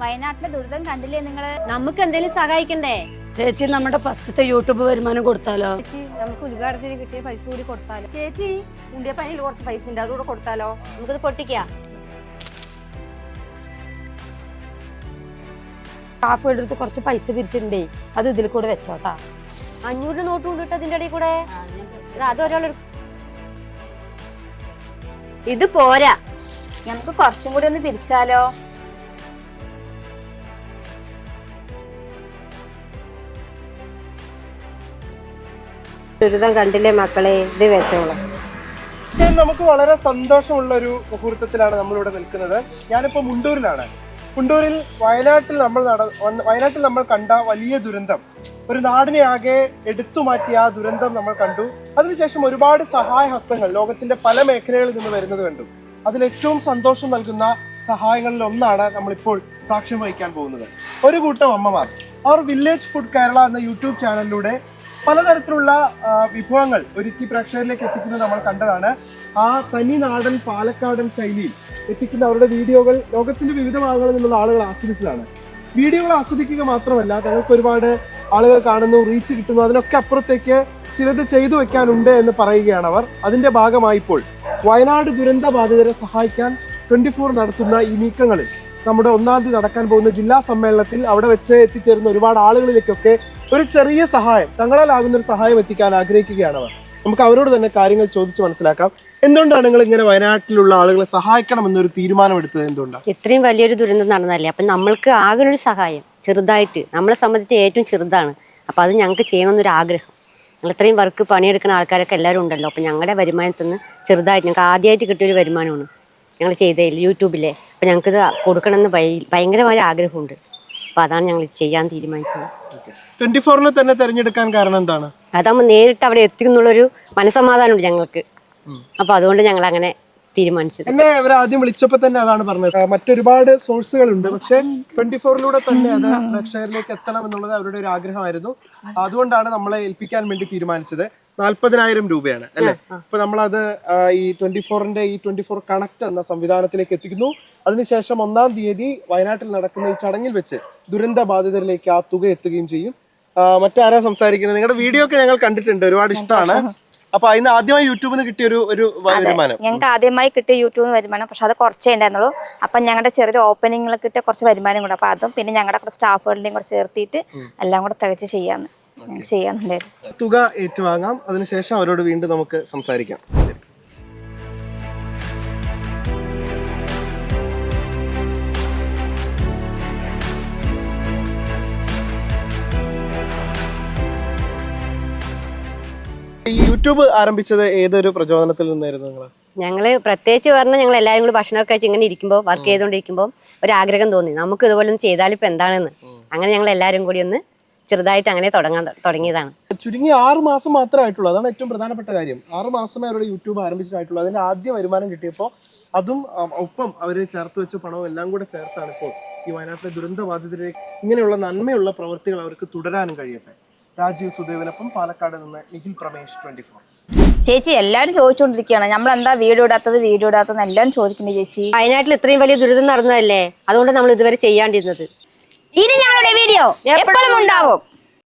വയനാട്ടിലെ ദുരിതം കണ്ടില്ലേ നിങ്ങൾ? നമുക്ക് എന്തെങ്കിലും സഹായിക്കണ്ടേ? ചേച്ചി നമ്മുടെ ഫസ്റ്റത്തെ യൂട്യൂബ് വരുമാനം കൊടുത്താലോ? ചേച്ചി നമുക്ക് ഉദ്ഘാടനത്തിന് കിട്ടിയ പൈസ കൂടി കൊടുത്താലോ? ചേച്ചി ഉണ്ടിയപ്പനിൽ കുറച്ച് പൈസ ഉണ്ട് അതുകൂടെ കൊടുത്താലോ? നമുക്കത് പൊട്ടിക്കാം. സ്റ്റാഫുകളുടെ അടുത്ത് കുറച്ച് പൈസ പിരിച്ചിട്ടുണ്ടേ അത് ഇതിൽ കൂടെ വെച്ചോട്ടാ. അഞ്ഞൂറ് നോട്ട് കൊണ്ടിട്ട് അതിന്റെ ഇടയിൽ കൂടെ? അത് ഒരാൾ ഇത് പോരാ. നമുക്ക് കുറച്ചും കൂടി ഒന്ന് പിരിച്ചാലോ? ദുരിതം കണ്ടില്ലേ മക്കളെ? ഇത് വെച്ചോളാം. നമുക്ക് വളരെ സന്തോഷമുള്ള ഒരു മുഹൂർത്തത്തിലാണ് നമ്മളിവിടെ നിൽക്കുന്നത്. ഞാനിപ്പോൾ മുണ്ടൂരിലാണ്. മുണ്ടൂരിൽ വയനാട്ടിൽ നമ്മൾ നട വയനാട്ടിൽ നമ്മൾ കണ്ട വലിയ ദുരന്തം. ഒരു നാടിനെ ആകെ എടുത്തു മാറ്റിയ ആ ദുരന്തം നമ്മൾ കണ്ടു. അതിനുശേഷം ഒരുപാട് സഹായ ഹസ്തങ്ങൾ ലോകത്തിന്റെ പല മേഖലകളിൽ നിന്ന് വരുന്നത് കണ്ടു. അതിൽ ഏറ്റവും സന്തോഷം നൽകുന്ന സഹായങ്ങളിൽ ഒന്നാണ് നമ്മളിപ്പോൾ സാക്ഷ്യം വഹിക്കാൻ പോകുന്നത്. ഒരു കൂട്ടം അമ്മമാർ. അവർ വില്ലേജ് ഫുഡ് കേരള എന്ന യൂട്യൂബ് ചാനലിലൂടെ പലതരത്തിലുള്ള വിഭവങ്ങൾ ഒരുക്കി പ്രേക്ഷകരിലേക്ക് എത്തിക്കുന്നത് നമ്മൾ കണ്ടതാണ്. ആ തനി നാടൻ പാലക്കാടൻ ശൈലിയിൽ എത്തിക്കുന്ന അവരുടെ വീഡിയോകൾ ലോകത്തിന്റെ വിവിധ ഭാഗങ്ങളിൽ നിന്നുള്ള ആളുകൾ ആസ്വദിച്ചതാണ്. വീഡിയോകൾ ആസ്വദിക്കുക മാത്രമല്ല തങ്ങൾക്ക് ഒരുപാട് ആളുകൾ കാണുന്നു റീച്ച് കിട്ടുന്നു അതിനൊക്കെ അപ്പുറത്തേക്ക് ചിലത് ചെയ്തു വെക്കാനുണ്ട് എന്ന് പറയുകയാണ് അവർ. അതിന്റെ ഭാഗമായി ഇപ്പോൾ വയനാട് ദുരന്ത ബാധിതരെ സഹായിക്കാൻ ട്വന്റി ഫോർ നടത്തുന്ന ഈ നീക്കങ്ങളിൽ നമ്മുടെ ഒന്നാം തീയതി നടക്കാൻ പോകുന്ന ജില്ലാ സമ്മേളനത്തിൽ അവിടെ വെച്ച് എത്തിച്ചേരുന്ന ഒരുപാട് ആളുകളിലേക്കൊക്കെ ഒരു ചെറിയ സഹായം തങ്ങളാലാകുന്ന ഒരു സഹായം എത്തിക്കാൻ ആഗ്രഹിക്കുകയാണ് അവർ. നമുക്ക് അവരോട് തന്നെ കാര്യങ്ങൾ ചോദിച്ച് മനസ്സിലാക്കാം. എന്തുകൊണ്ടാണ് നിങ്ങൾ ഇങ്ങനെ വയനാട്ടിലുള്ള ആളുകളെ സഹായിക്കണം എന്നൊരു തീരുമാനമെടുത്തത്? എന്തുകൊണ്ടാണ്? ഇത്രയും വലിയൊരു ദുരന്തം നടന്നല്ലേ അപ്പം നമ്മൾക്ക് ആകെ ഒരു സഹായം ചെറുതായിട്ട്. നമ്മളെ സംബന്ധിച്ച് ഏറ്റവും ചെറുതാണ്. അപ്പം അത് ഞങ്ങൾക്ക് ചെയ്യണമെന്നൊരു ആഗ്രഹം. ഞങ്ങൾ ഇത്രയും വർക്ക് പണിയെടുക്കുന്ന ആൾക്കാരൊക്കെ എല്ലാവരും ഉണ്ടല്ലോ. അപ്പം ഞങ്ങളുടെ വരുമാനത്തിൽ നിന്ന് ചെറുതായിട്ട് ഞങ്ങൾക്ക് ആദ്യമായിട്ട് കിട്ടിയൊരു വരുമാനമാണ് ഞങ്ങൾ ചെയ്തതിൽ യൂട്യൂബിലെ. അപ്പം ഞങ്ങൾക്കിത് കൊടുക്കണമെന്ന് ഭയ- ഭയങ്കരമായ ആഗ്രഹമുണ്ട്. അപ്പോൾ അതാണ് ഞങ്ങൾ ചെയ്യാൻ തീരുമാനിച്ചത്. ട്വന്റി ഫോറിൽ തന്നെ തിരഞ്ഞെടുക്കാൻ കാരണം എന്താണ്? അതാകുമ്പോൾ നേരിട്ട് അവിടെ എത്തിക്കുന്നുള്ളൊരു മനസമാധാനമുണ്ട് ഞങ്ങൾക്ക്. അപ്പൊ അതുകൊണ്ട് ഞങ്ങൾ അങ്ങനെ തീരുമാനിച്ചത്. എന്നെ അവർ ആദ്യം വിളിച്ചപ്പോൾ തന്നെ അതാണ് പറഞ്ഞത്. മറ്റൊരുപാട് സോഴ്സുകൾ ഉണ്ട് പക്ഷേ ട്വന്റി ഫോറിലൂടെ തന്നെ അത് പ്രേക്ഷകരിലേക്ക് എത്തണം എന്നുള്ളത് അവരുടെ ഒരു ആഗ്രഹമായിരുന്നു. അതുകൊണ്ടാണ് നമ്മളെ ഏൽപ്പിക്കാൻ വേണ്ടി തീരുമാനിച്ചത്. നാല്പതിനായിരം രൂപയാണ് അല്ലെ? അപ്പൊ നമ്മളത് അത് ഈ ട്വന്റി ഫോറിന്റെ ഈ ട്വന്റി ഫോർ കണക്ട് എന്ന സംവിധാനത്തിലേക്ക് എത്തിക്കുന്നു. അതിനുശേഷം ഒന്നാം തീയതി വയനാട്ടിൽ നടക്കുന്ന ഈ ചടങ്ങിൽ വെച്ച് ദുരന്ത ബാധിതരിലേക്ക് ആ തുക എത്തുകയും ചെയ്യും. മറ്റാരാ സംസാരിക്കുന്നത്? നിങ്ങളുടെ വീഡിയോ ഒക്കെ ഞങ്ങൾ കണ്ടിട്ടുണ്ട് ഒരുപാട് ഇഷ്ടമാണ്. അപ്പൊ അതിന് ആദ്യമായി യൂട്യൂബിൽ നിന്ന് കിട്ടിയ ഒരു ഒരു വരുമാനം. ഞങ്ങൾക്ക് ആദ്യമായി കിട്ടിയ യൂട്യൂബിൽ വരുമാനം പക്ഷെ അത് കുറച്ചേ ഉണ്ടായിരുന്നുള്ളൂ. അപ്പൊ ഞങ്ങളുടെ ചെറിയൊരു ഓപ്പനിങ്ങിൽ കിട്ടിയ കുറച്ച് വരുമാനം കൂടെ. അപ്പൊ അതും പിന്നെ ഞങ്ങളുടെ സ്റ്റാഫുകളുടെയും കൂടെ ചേർത്തിട്ട് എല്ലാം കൂടെ തികച്ച് ചെയ്യാന്ന് ചെയ്യാന്നുണ്ടായിരുന്നു. തുക ഏറ്റുവാങ്ങാം. അതിനുശേഷം അവരോട് വീണ്ടും നമുക്ക് സംസാരിക്കാം. ഈ യൂട്യൂബ് ആരംഭിച്ചത് ഏതൊരു പ്രചോദനത്തിൽ നിന്നായിരുന്നു നിങ്ങൾ ഞങ്ങൾ പ്രത്യേകിച്ച് പറഞ്ഞാൽ ഞങ്ങൾ എല്ലാവരും കൂടി ഭക്ഷണമൊക്കെ കഴിച്ച് ഇങ്ങനെ ഇരിക്കുമ്പോൾ വർക്ക് ചെയ്തുകൊണ്ടിരിക്കുമ്പോൾ ഒരു ആഗ്രഹം തോന്നി. നമുക്ക് ഇതുപോലെ ഒന്ന് ചെയ്താൽ ഇപ്പം എന്താണെന്ന്? അങ്ങനെ ഞങ്ങൾ എല്ലാവരും കൂടി ഒന്ന് ചെറുതായിട്ട് അങ്ങനെ തുടങ്ങാൻ തുടങ്ങിയതാണ്. ചുരുങ്ങി ആറ് മാസം മാത്രമേ ആയിട്ടുള്ളൂ. അതാണ് ഏറ്റവും പ്രധാനപ്പെട്ട കാര്യം. ആറ് മാസമേ അവരുടെ യൂട്യൂബ് ആരംഭിച്ചിട്ടായിട്ടുള്ളൂ അതിന്റെ ആദ്യ വരുമാനം കിട്ടിയപ്പോൾ അതും ഒപ്പം അവർ ചേർത്ത് വെച്ച പണവും എല്ലാം കൂടെ ചേർത്താണ് ഇപ്പോൾ ഈ വയനാട്ടിലെ ദുരന്ത ബാധിതരെ ഇങ്ങനെയുള്ള നന്മയുള്ള പ്രവൃത്തികൾ അവർക്ക് തുടരാനും കഴിയട്ടെ. രാജീവ് സുദേവിനൊപ്പം പാലക്കാട് നിന്ന് നിഖിൽ പ്രമേഷ് ട്വന്റി ഫോർ. ചേച്ചി എല്ലാരും ചോദിച്ചുകൊണ്ടിരിക്കുകയാണ് നമ്മൾ എന്താ വീഡിയോ ഇടാത്തത് വീഡിയോ ഇടാത്തത് എല്ലാം ചോദിക്കുന്നത് ചേച്ചി? വയനാട്ടിൽ ഇത്രയും വലിയ ദുരിതം നടന്നതല്ലേ? അതുകൊണ്ട് നമ്മൾ ഇതുവരെ ചെയ്യാണ്ടിരുന്നത്. ഇനി ഞങ്ങളുടെ വീഡിയോ എപ്പോഴും ഉണ്ടാവും.